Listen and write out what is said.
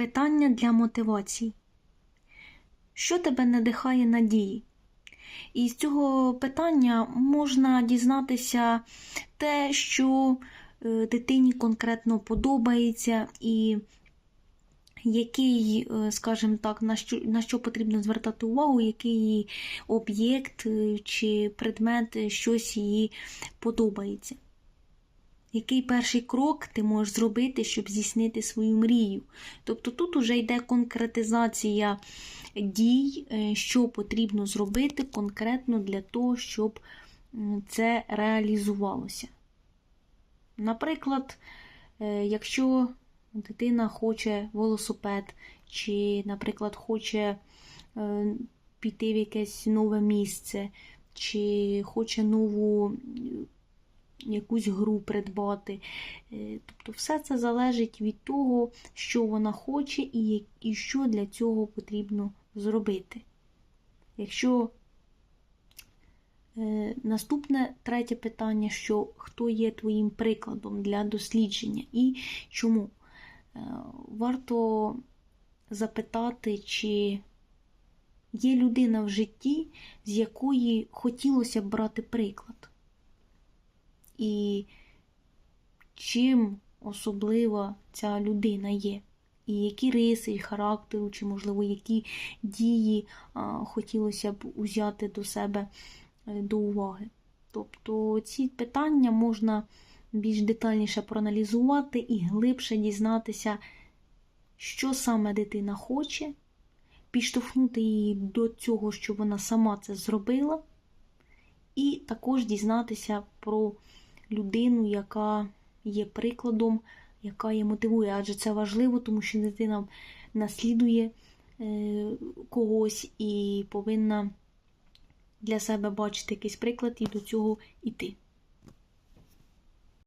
Питання для мотивації. Що тебе надихає надії? І з цього питання можна дізнатися те, що е, дитині конкретно подобається, і який, е, скажімо так, на що, на що потрібно звертати увагу, який об'єкт е, чи предмет щось їй подобається. Який перший крок ти можеш зробити, щоб здійснити свою мрію? Тобто тут уже йде конкретизація дій, е, що потрібно зробити конкретно для того, щоб це реалізувалося. Наприклад, е, якщо дитина хоче велосипед, чи, наприклад, хоче е, піти в якесь нове місце, чи хоче нову якусь гру придбати. Е, Тобто все це залежить від того, що вона хоче і, що для цього потрібно зробити. Якщо е, наступне третє питання, що хто є твоїм прикладом для дослідження і чому? Е, варто запитати, чи є людина в житті, з якої хотілося б брати приклад. І чим особлива ця людина є, і які риси і характеру, чи, можливо, які дії хотілося б узяти до себе е, до уваги. Тобто ці питання можна більш детальніше проаналізувати і глибше дізнатися, що саме дитина хоче, підштовхнути її до цього, щоб вона сама це зробила, і також дізнатися про людину, яка є прикладом, яка її мотивує. Адже це важливо, тому що дитина наслідує е, когось і повинна для себе бачити якийсь приклад і до цього йти.